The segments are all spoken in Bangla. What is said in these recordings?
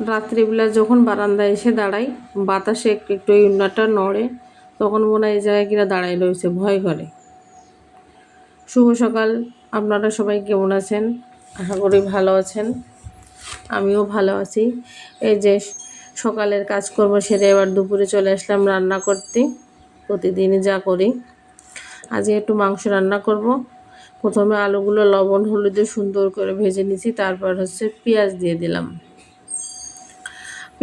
রাত্রিবেলা যখন বারান্দায় এসে দাঁড়াই, বাতাসে একটু একটু এই নড়ে, তখন মনে হয় এই জায়গায় কিনা দাঁড়াই রয়েছে, ভয় করে। শুভ সকাল, আপনারা সবাই কেমন আছেন? আশা করি ভালো আছেন। আমিও ভালো আছি। এই যে সকালের কাজকর্ম সেরে এবার দুপুরে চলে আসলাম রান্না করতে। প্রতিদিনই যা করি। আজকে একটু মাংস রান্না করব। প্রথমে আলুগুলো লবণ, হলুদে সুন্দর করে ভেজে নিছি তারপর হচ্ছে পেঁয়াজ দিয়ে দিলাম।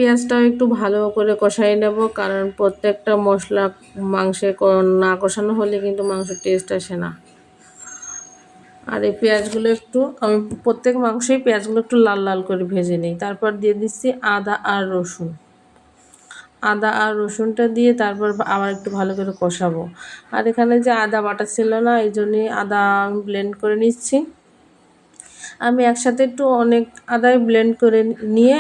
পেঁয়াজটাও একটু ভালো করে কষাই নেব, কারণ প্রত্যেকটা মশলা মাংসে না কষানো হলে কিন্তু মাংসের টেস্ট আসে না। আর এই পেঁয়াজগুলো একটু, আমি প্রত্যেক মাংসেই পেঁয়াজগুলো একটু লাল লাল করে ভেজে নিই। তারপর দিয়ে দিচ্ছি আদা আর রসুন। আদা আর রসুনটা দিয়ে তারপর আবার একটু ভালো করে কষাবো। আর এখানে যে আদা বাটা ছিল না, এই জন্যই আদা ব্লেন্ড করে নিচ্ছি। আমি একসাথে একটু অনেক আদায় ব্লেন্ড করে নিয়ে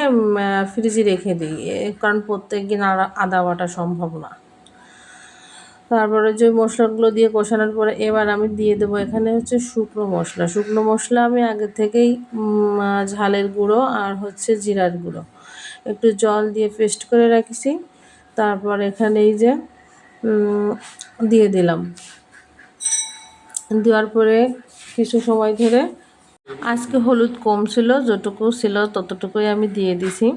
ফ্রিজে রেখে দিই। কারণ প্রত্যেক দিন আদা বাটা সম্ভব না। তারপরে যে মশলাগুলো দিয়ে কষানোর পরে এবার আমি দিয়ে দেবো এখানে হচ্ছে শুকনো মশলা। শুকনো মশলা আমি আগে থেকেই ঝালের গুঁড়ো আর হচ্ছে জিরার গুঁড়ো। একটু জল দিয়ে পেস্ট করে রাখছি। তারপর এখানে এই যে দিয়ে দিলাম। দেওয়ার পরে কিছু সময় ধরে আজকে হলুদ কম ছিল, যতটুকু ছিল ততটুকুই আমি দিয়ে দিছি।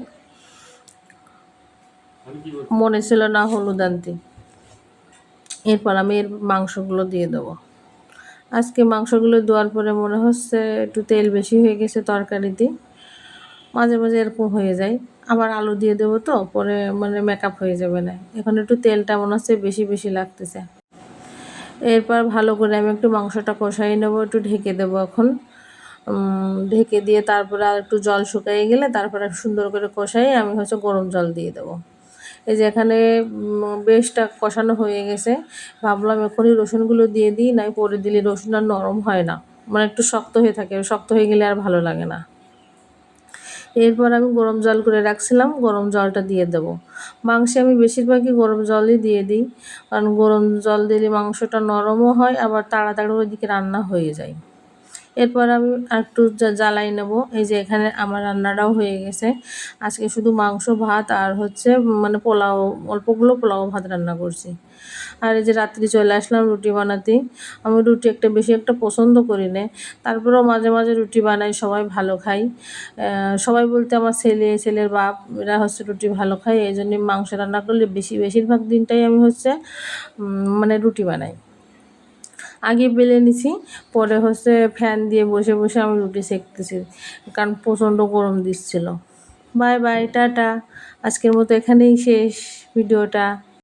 মনে ছিল না হলুদ আনতে। এরপর আমি এর মাংসগুলো দিয়ে দেবো। আজকে মাংসগুলো দেওয়ার পরে মনে হচ্ছে একটু তেল বেশি হয়ে গেছে তরকারিতে। মাঝে মাঝে এরকম হয়ে যায়। আবার আলু দিয়ে দেবো তো, পরে মানে মেকআপ হয়ে যাবে না। এখন একটু তেলটা মনে হচ্ছে বেশি বেশি লাগতেছে। এরপর ভালো করে আমি একটু মাংসটা কষাই নেব, একটু ঢেকে দেবো এখন। ঢেকে দিয়ে তারপরে আর একটু জল শুকাই গেলে তারপরে সুন্দর করে কষাই আমি হচ্ছে গরম জল দিয়ে দেবো। এই যে এখানে বেশটা কষানো হয়ে গেছে। ভাবলাম এখনই রসুনগুলো দিয়ে দিই, নাই পরে দিলে রসুন আর নরম হয় না। মানে একটু শক্ত হয়ে থাকে, শক্ত হয়ে গেলে আর ভালো লাগে না। এরপর আমি গরম জল করে রাখছিলাম, গরম জলটা দিয়ে দেবো। মাংসে আমি বেশিরভাগই গরম জলই দিয়ে দিই, কারণ গরম জল দিলে মাংসটা নরমও হয়, আবার তাড়াতাড়ি ওইদিকে রান্না হয়ে যায়। এরপর আমি একটু জ্বালাই নেব। এই যে এখানে আমার রান্নাটাও হয়ে গেছে। আজকে শুধু মাংস, ভাত আর হচ্ছে মানে পোলাও, অল্পগুলো পোলাও ভাত রান্না করছি। আর এই যে রাত্রি চলে আসলাম রুটি বানাতে। আমি রুটি একটা বেশি একটা পছন্দ করি না। তারপরেও মাঝে মাঝে রুটি বানাই, সবাই ভালো খাই সবাই বলতে আমার ছেলে, ছেলের বাপ, এরা হচ্ছে রুটি ভালো খায়। এই জন্যে মাংস রান্না করলে বেশি, বেশিরভাগ দিনটাই আমি হচ্ছে মানে রুটি বানাই। আগে বেলে নিছি, পরে হচ্ছে ফ্যান দিয়ে বসে বসে আমি রুটি সেঁকতেছি, কারণ প্রচণ্ড গরম দিচ্ছিল। Bye bye, tata. আজকের মতো এখানেই শেষ ভিডিওটা।